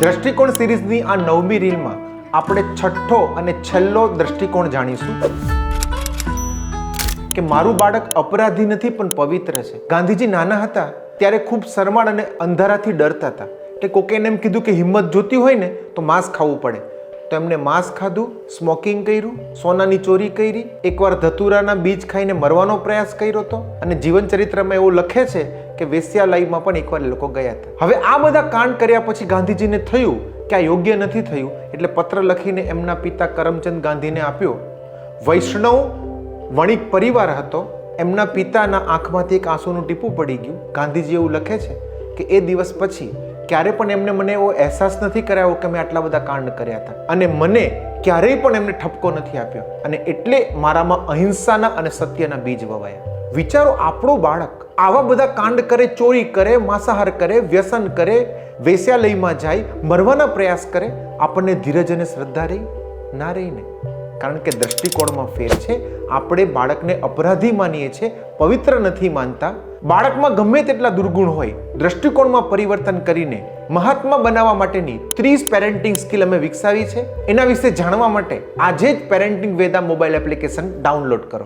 દ્રષ્ટિકોણ સિરીઝની આ નવમી રીલમાં આપણે છઠ્ઠો અને છેલ્લો દ્રષ્ટિકોણ જાણીશું. કે મારું બાળક અપરાધી નથી, પણ પવિત્ર છે. ગાંધીજી નાના હતા ત્યારે ખૂબ શરમાળ અને અંધારાથી ડરતા હતા. કે કોકે એમ કીધું કે હિંમત જોતી હોય ને, તો માંસ ખાવું પડે. તો એમને માંસ ખાધું, સ્મોકિંગ કર્યું, સોનાની ચોરી કરી, એકવાર ધતુરાના બીજ ખાઈને મરવાનો પ્રયાસ કર્યો હતો અને જીવનચરિત્રમાં એવું લખે છે કે વેશ્યાલયમાં પણ એકવાર લોકો ગયા હતા. હવે આ બધા કાંડ કર્યા પછી ગાંધીજીને થયું કે આ યોગ્ય નથી થયું, એટલે પત્ર લખીને એમના પિતા કરમચંદ ગાંધીને આપ્યો. વૈષ્ણવ વણિક પરિવાર હતો, એમના પિતાના આંખમાંથી એક આંસુનું ટીપું પડી ગયું. ગાંધીજી એવું લખે છે કે એ દિવસ પછી ક્યારે પણ એમને મને એવો અહેસાસ નથી કરાયો કે મેં આટલા બધા કાંડ કર્યા હતા. અને મને ક્યારેય પણ એમને ઠપકો નથી આપ્યો. અને એટલે મારામાં અહિંસાના અને સત્યના બીજ વવાયા. વિચારો આપણો બાળક આવા બધા કાંડ કરે, ચોરી કરે, માંસાહાર કરે, વ્યસન કરે, વેશ્યાલયમાં જાય, મરવાના પ્રયાસ કરે, આપણને ધીરજ અને શ્રદ્ધા રહી? ના રહીને કારણ કે દ્રષ્ટિકોણમાં ફેર છે. આપણે બાળકને અપરાધી માનીએ છીએ, પવિત્ર નથી માનતા. બાળકમાં ગમે તેટલા દુર્ગુણ હોય, દ્રષ્ટિકોણમાં પરિવર્તન કરીને મહાત્મા બનાવવા માટેની ત્રીસ પેરેન્ટિંગ સ્કિલ અમે વિકસાવી છે. એના વિશે જાણવા માટે આજે જ parenting Veda mobile application download કરો.